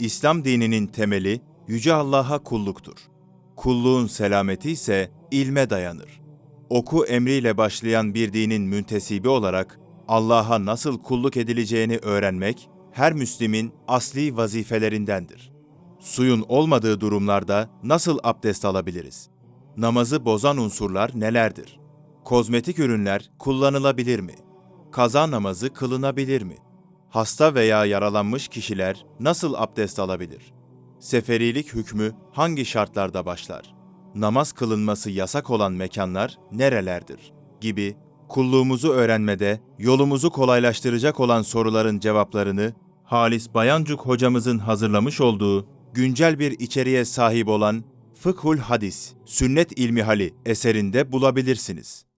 İslam dininin temeli Yüce Allah'a kulluktur. Kulluğun selameti ise ilme dayanır. Oku emriyle başlayan bir dinin müntesibi olarak Allah'a nasıl kulluk edileceğini öğrenmek her Müslim'in asli vazifelerindendir. Suyun olmadığı durumlarda nasıl abdest alabiliriz? Namazı bozan unsurlar nelerdir? Kozmetik ürünler kullanılabilir mi? Kaza namazı kılınabilir mi? Hasta veya yaralanmış kişiler nasıl abdest alabilir? Seferilik hükmü hangi şartlarda başlar? Namaz kılınması yasak olan mekanlar nerelerdir? Gibi kulluğumuzu öğrenmede yolumuzu kolaylaştıracak olan soruların cevaplarını Halis Bayancuk hocamızın hazırlamış olduğu güncel bir içeriğe sahip olan Fıkhul Hadis, Sünnet İlmihali eserinde bulabilirsiniz.